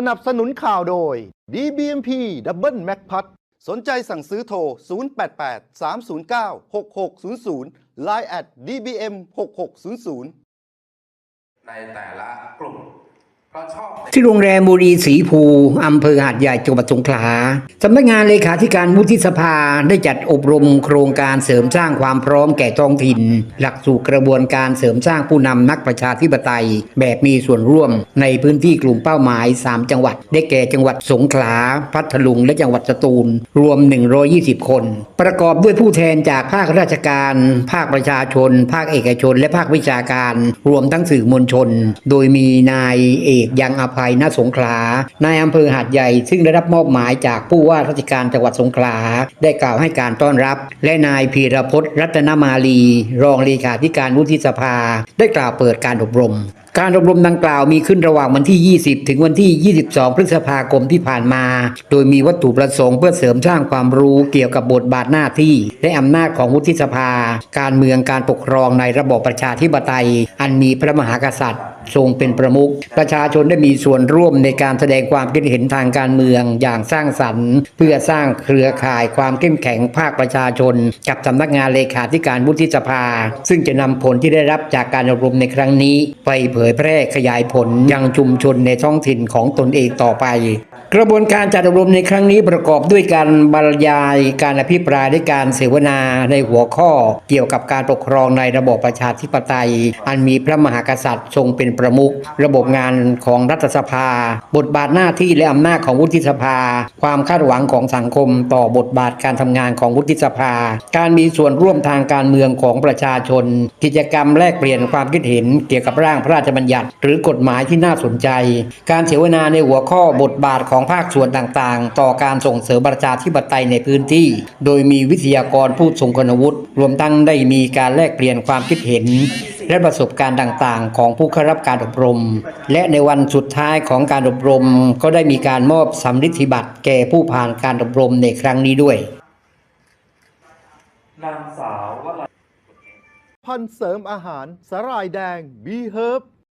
สนับสนุนข่าวโดย DBMP Double Mac p a t สนใจสั่งซื้อโทร 088 309 6600 Line at DBM 6600 ในแต่ละกลุ่ม ที่โรงแรมบุรีสีภู อำเภอหาดใหญ่จังหวัดสงขลาสำนักงานเลขาธิการวุฒิสภาได้จัดอบรมโครงการเสริมสร้างความพร้อมแก่ท้องถิ่น หลักสู่กระบวนการเสริมสร้างผู้นำนักประชาธิปไตย แบบมีส่วนร่วมในพื้นที่กลุ่มเป้าหมาย 3 จังหวัด ได้แก่จังหวัดสงขลา พัทลุง และจังหวัดสตูล รวม 120 คน ประกอบด้วยผู้แทนจากภาคราชการ ภาคประชาชน ภาคเอกชน และภาควิชาการ รวมทั้งสื่อมวลชน โดยมีนายเอกยังอภัยณสงขลานายอำเภอหาดใหญ่ ซึ่งได้รับมอบหมายจากผู้ว่าราชการจังหวัดสงขลาได้กล่าวให้การต้อนรับ และนายพีรพจน์รัตนมาลี รองเลขาธิการวุฒิสภา ได้กล่าวเปิดการอบรม การอบรมดังกล่าวมีขึ้นระหว่างวันที่ 20 ถึงวันที่ 22 พฤษภาคมที่ผ่านมา โดยมีวัตถุประสงค์เพื่อเสริมสร้างความรู้เกี่ยวกับบทบาทหน้าที่ และอำนาจของวุฒิสภา การเมืองการปกครองในระบอบประชาธิปไตย อันมีพระมหากษัตริย์ทรงเป็นประมุข ประชาชนได้มีส่วนร่วมในการแสดงความคิดเห็นทางการเมืองอย่างสร้างสรรค์ เพื่อสร้างเครือข่ายความเข้มแข็งภาคประชาชน กับสำนักงานเลขาธิการวุฒิสภา ซึ่งจะนำผลที่ได้รับจากการอบรมในครั้งนี้ไปเผยยแพร่ขยายผลยังชุมชนในท้องถิ่นของตนเองต่อไป กระบวนการจัดอบรมในครั้งนี้ประกอบด้วยการบรรยายการอภิปรายและการเสวนาในหัวข้อ เกี่ยวกับการปกครองในระบบประชาธิปไตย อันมีพระมหากษัตริย์ทรงเป็นประมุขระบบงานของรัฐสภา บทบาทหน้าที่และอำนาจของวุฒิสภา ความคาดหวังของสังคม ต่อบทบาทการทำงานของวุฒิสภา การมีส่วนร่วมทางการเมืองของประชาชน กิจกรรมแลกเปลี่ยนความคิดเห็นเกี่ยวกับร่างพระราชบัญญัติ หรือกฎหมายที่น่าสนใจ การเสวนาในหัวข้อบทบาทของภาคส่วนต่างๆ ต่อการส่งเสริมประชาธิปไตยในพื้นที่ โดยมีวิทยากรผู้ทรงคุณวุฒิ รวมทั้งได้มีการแลกเปลี่ยนความคิดเห็นและประสบการณ์ต่างๆ ของผู้เข้ารับการอบรม และในวันสุดท้ายของการอบรม ก็ได้มีการมอบสำริดบัตรแก่ผู้ผ่านการอบรมในครั้งนี้ด้วย นางสาววราพันธุ์เสริมอาหารสาหร่ายแดง B Herb